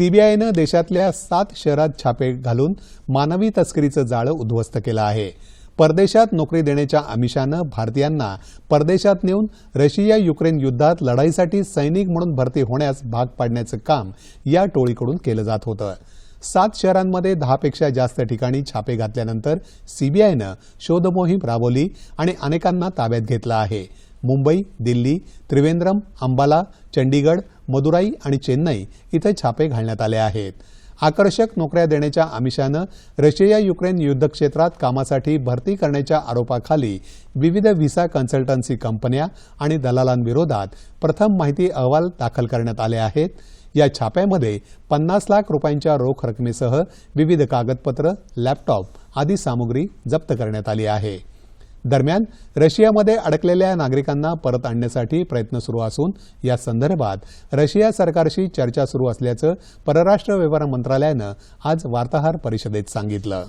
सीबीआयनं देशातल्या सात शहरात छापे घालून मानवी तस्करीचं जाळं उद्ध्वस्त केलं आहे. परदेशात नोकरी देण्याच्या आमिषानं भारतीयांना परदेशात नेऊन रशिया युक्रेन युद्धात लढाईसाठी सैनिक म्हणून भरती होण्यास भाग पाडण्याचं काम या टोळीकडून केलं जात होतं. सात शहरांमध्ये दहापेक्षा जास्त ठिकाणी छापे घातल्यानंतर सीबीआयनं शोधमोहीम राबवली आणि अनेकांना ताब्यात घेतलं आहे. मुंबई दिल्ली त्रिवेंद्रम अंबाला चंडीगड मदुराई आणि चेन्नई इथं छापे घालण्यात आले आहेत. आकर्षक नोकऱ्या देण्याच्या आमिषानं रशिया युक्रेन युद्धक्षेत्रात कामासाठी भरती करण्याच्या आरोपाखाली विविध व्हिसा कन्सल्टन्सी कंपन्या आणि दलालांविरोधात प्रथम माहिती अहवाल दाखल करण्यात आले आहेत. या छाप्यामध्ये पन्नास लाख रुपयांच्या रोख रकमेसह विविध कागदपत्र लॅपटॉप आदी सामुग्री जप्त करण्यात आली आहे. दरम्यान रशियामध्ये अडकलेल्या नागरिकांना परत आणण्यासाठी प्रयत्न सुरू असून या संदर्भात रशिया सरकारशी चर्चा सुरू असल्याचं परराष्ट्र व्यवहार मंत्रालयानं आज वार्ताहर परिषदेत सांगितलं.